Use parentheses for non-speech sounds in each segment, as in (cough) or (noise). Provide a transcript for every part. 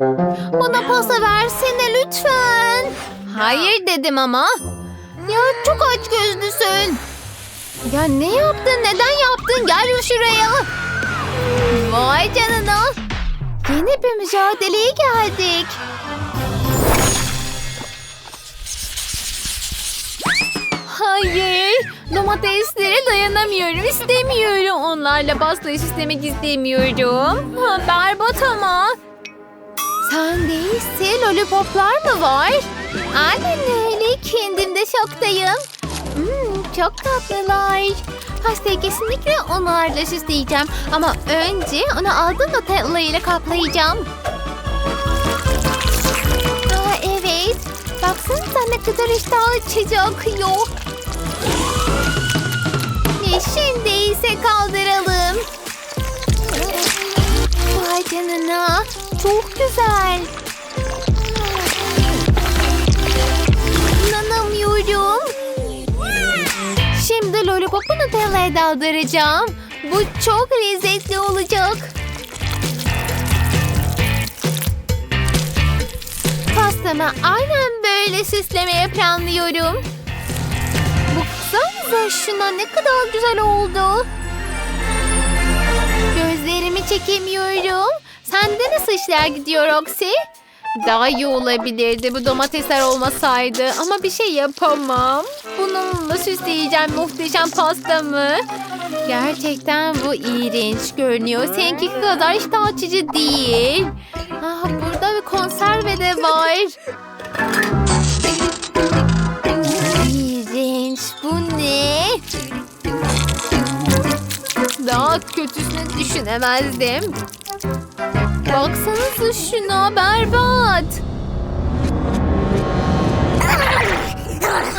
Bana pasta versene lütfen. Hayır dedim ama. Ya çok aç gözlüsün. Ya ne yaptın? Neden yaptın? Gel şuraya. Vay canına. Yeni bir mücadeleye geldik. Hayır. Domateslere dayanamıyorum. istemiyorum. Onlarla pastayı süslemek istemiyorum. Berbat ama. Değilsin. Lollipoplar mı var? Aynen öyle. Kendim de şoktayım. Hmm, çok tatlılar. Pastayı kesinlikle onlarla süsleyeceğim. Ama önce onu aldığım Nutella ile kaplayacağım. Aa, evet. Baksanıza ne kadar iştah açıcı akıyor. Ve şimdi ise kaldıralım. Vay canına. Çok güzel. İnanamıyorum. Şimdi lollipopu Nutella'ya daldıracağım. Bu çok lezzetli olacak. Pastamı aynen böyle süslemeye planlıyorum. Baksanıza şuna ne kadar güzel oldu. Gözlerimi çekemiyorum. Sende nasıl işler gidiyor Roxy? Daha iyi olabilirdi bu domatesler olmasaydı. Ama bir şey yapamam. Bununla süsleyeceğim muhteşem pastamı. Gerçekten bu iğrenç görünüyor. Seninki kadar iştah açıcı değil. Ah, burada bir konserve de var. İğrenç. Bu ne? Daha kötüsünü düşünemezdim. Baksanıza şuna berbat.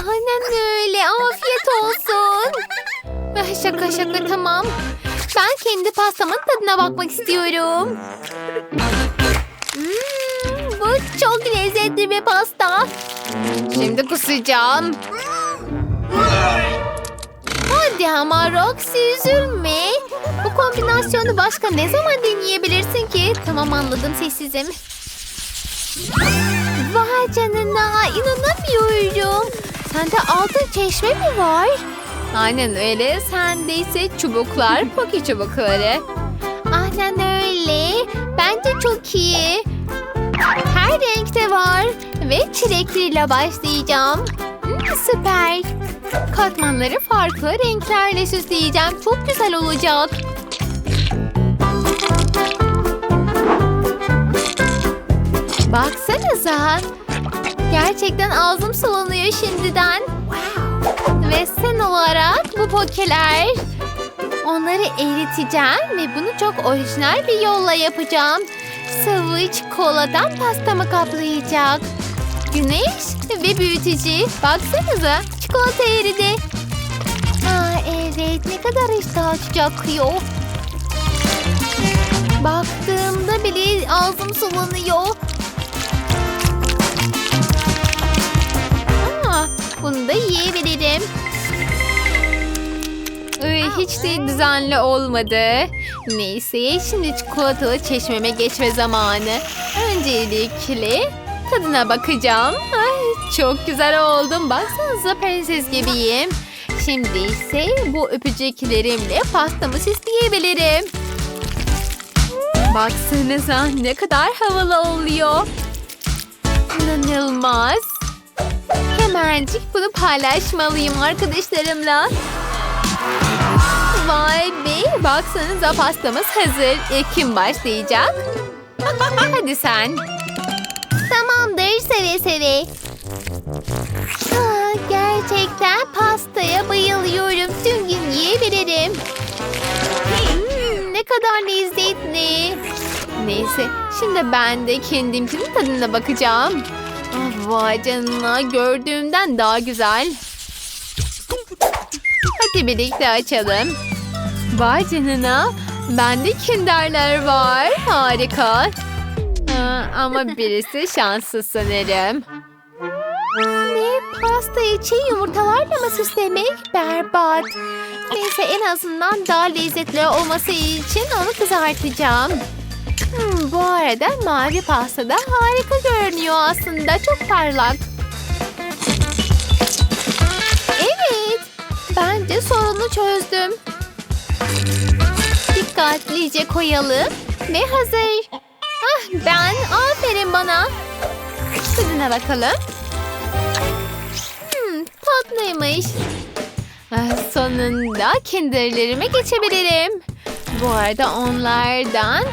Aynen öyle. Afiyet olsun. Ah, Şaka şaka tamam. Ben kendi pastamın tadına bakmak istiyorum. Hmm, bu çok lezzetli bir pasta. Şimdi kusacağım. Hadi ama Roxy üzülme. Bu kombinasyonu başka ne zaman deneyebilirsin ki? Tamam anladım sessizim. Vay canına inanamıyorum. Sende altın çeşme mi var? Aynen öyle. Sende ise çubuklar, (laughs) poki çubukları. Aynen öyle. Bence çok iyi. Her renkte var. Ve çilekliyle başlayacağım. Hmm, süper. Katmanları farklı renklerle süsleyeceğim. Çok güzel olacak. Baksanıza. Gerçekten ağzım sulanıyor şimdiden. Ve sen olarak bu pokeler. Onları eriteceğim ve bunu çok orijinal bir yolla yapacağım. Sıvı çikoladan pastamı kaplayacak. Güneş ve büyütücü. Baksanıza çikolata eridi. Aa, evet ne kadar iştah açıcı akıyor. Baktığımda bile ağzım sulanıyor. Aa, bunu da yiyebilirim. Ay, hiç de düzenli olmadı. Neyse şimdi çikolatalı çeşmeme geçme zamanı. Öncelikle tadına bakacağım. Ay, çok güzel oldum. Baksanıza prenses gibiyim. Şimdi ise bu öpücüklerimle pastamı süsleyebilirim. Baksanıza ne kadar havalı oluyor. İnanılmaz. Hemencik bunu paylaşmalıyım arkadaşlarımla. Vay be baksanıza pastamız hazır. İlk kim başlayacak? (laughs) Hadi sen. Tamamdır seve seve. Aa, gerçekten pastaya bayılıyorum. Tüm gün yiyebilirim. Hmm, ne kadar lezzetli. Neyse şimdi ben de kendimkinin tadına bakacağım. Ah, vay canına gördüğümden daha güzel. Hadi birlikte açalım. Vay canına. Bende kinderler var. Harika. Ama birisi şanssız sanırım. Ne? Pasta için yumurtalarla mı süslemek? Berbat. Neyse en azından daha lezzetli olması için onu kızartacağım. Hmm, bu arada mavi pasta da harika görünüyor aslında. Çok parlak. Evet. Bence sorunu çözdüm. Dikkatlice koyalım. Ve hazır. Ah ben aferin bana. Tadına bakalım. Tatlıymış. Ah, sonunda kinderlerime geçebilirim. Bu arada onlardan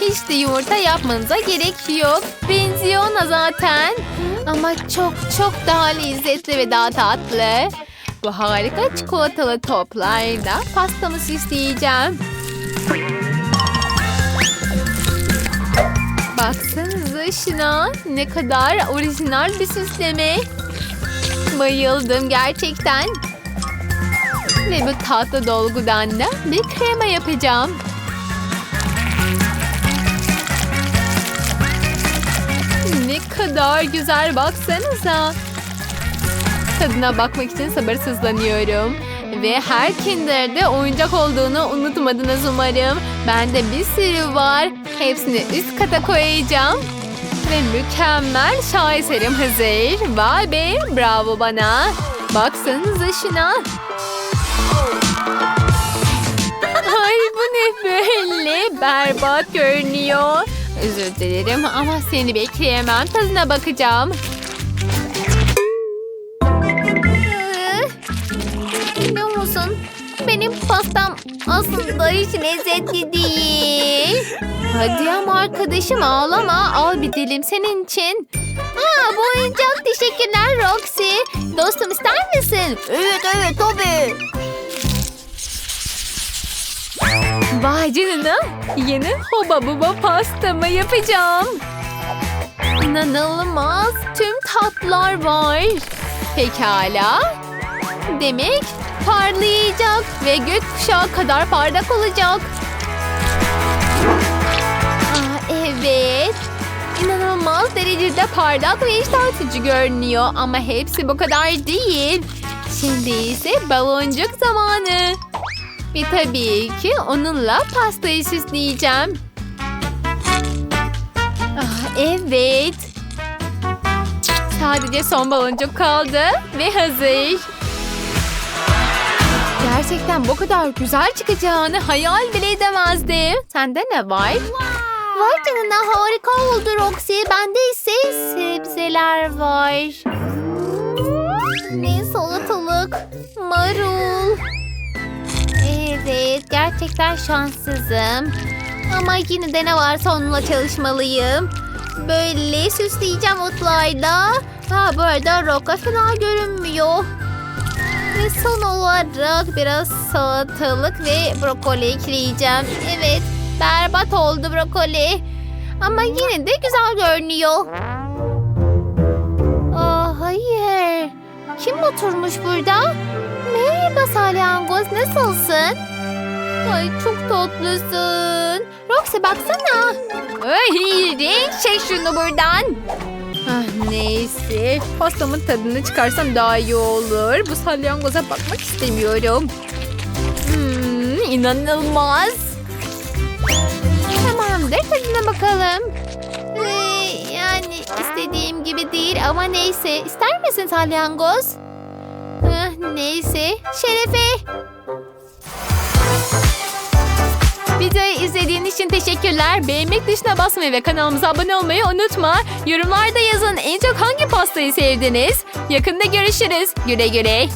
hiç de yumurta yapmanıza gerek yok. Benziyor ona zaten. Ama çok çok daha lezzetli ve daha tatlı. Bu harika çikolatalı toplarla pastamı süsleyeceğim. Baksanıza şuna ne kadar orijinal bir süsleme. Bayıldım gerçekten. Ve bu tatlı dolgudan da bir krema yapacağım. Ne kadar güzel baksanıza. Tadına bakmak için sabırsızlanıyorum. Ve her kinderde oyuncak olduğunu unutmadınız umarım. Bende bir sürü var. Hepsini üst kata koyacağım. Ve mükemmel şaheserim hazır. Vay be bravo bana. Baksanıza şuna. Ay bu ne böyle? Berbat görünüyor. Özür dilerim ama seni bekleyemem. Tadına bakacağım. Biliyor musun? Benim pastam aslında hiç lezzetli değil. Hadi ama arkadaşım ağlama. Al bir dilim senin için. Aa, bu oyuncak teşekkürler Roxy. Dostum ister misin? Evet evet tabii. Vay canına. Yeni hoba buba pastamı yapacağım. İnanılmaz. Tüm tatlar var. Pekala. Demek parlayacak ve gökkuşağı kadar parlak olacak. Evet. İnanılmaz derecede parlak ve iştah açıcı görünüyor ama hepsi bu kadar değil. Şimdi ise baloncuk zamanı. Ve tabii ki onunla pastayı süsleyeceğim. Ah, evet. Sadece son baloncuk kaldı ve hazır. Gerçekten bu kadar güzel çıkacağını hayal bile edemezdim. Sende ne var? Vay canına harika oldu Roxy. Bende ise sebzeler var. Ne salatalık, marul. Evet, gerçekten şanssızım. Ama yine de ne varsa onunla çalışmalıyım. Böyle süsleyeceğim otlarla. Ha bu arada roka fena görünmüyor. Ve son olarak biraz salatalık ve brokoli ekleyeceğim. Evet, berbat oldu brokoli. Ama yine de güzel görünüyor. Aa, hayır. Kim oturmuş burada? Merhaba salyangoz, nasılsın? Ay çok tatlısın. Roxy baksana. Ay renk çek şunu buradan. Ah, neyse. Pastamın tadını çıkarsam daha iyi olur. Bu salyangoza bakmak istemiyorum. Hmm, inanılmaz. Tamamdır tadına bakalım. Ee, yani istediğim gibi değil ama neyse. İster misin salyangoz? Ah, neyse. Şerefe. Videoyu izlediğin için teşekkürler. Beğenmek dışına basmayı ve kanalımıza abone olmayı unutma. Yorumlarda yazın en çok hangi pastayı sevdiniz? Yakında görüşürüz. Güle güle.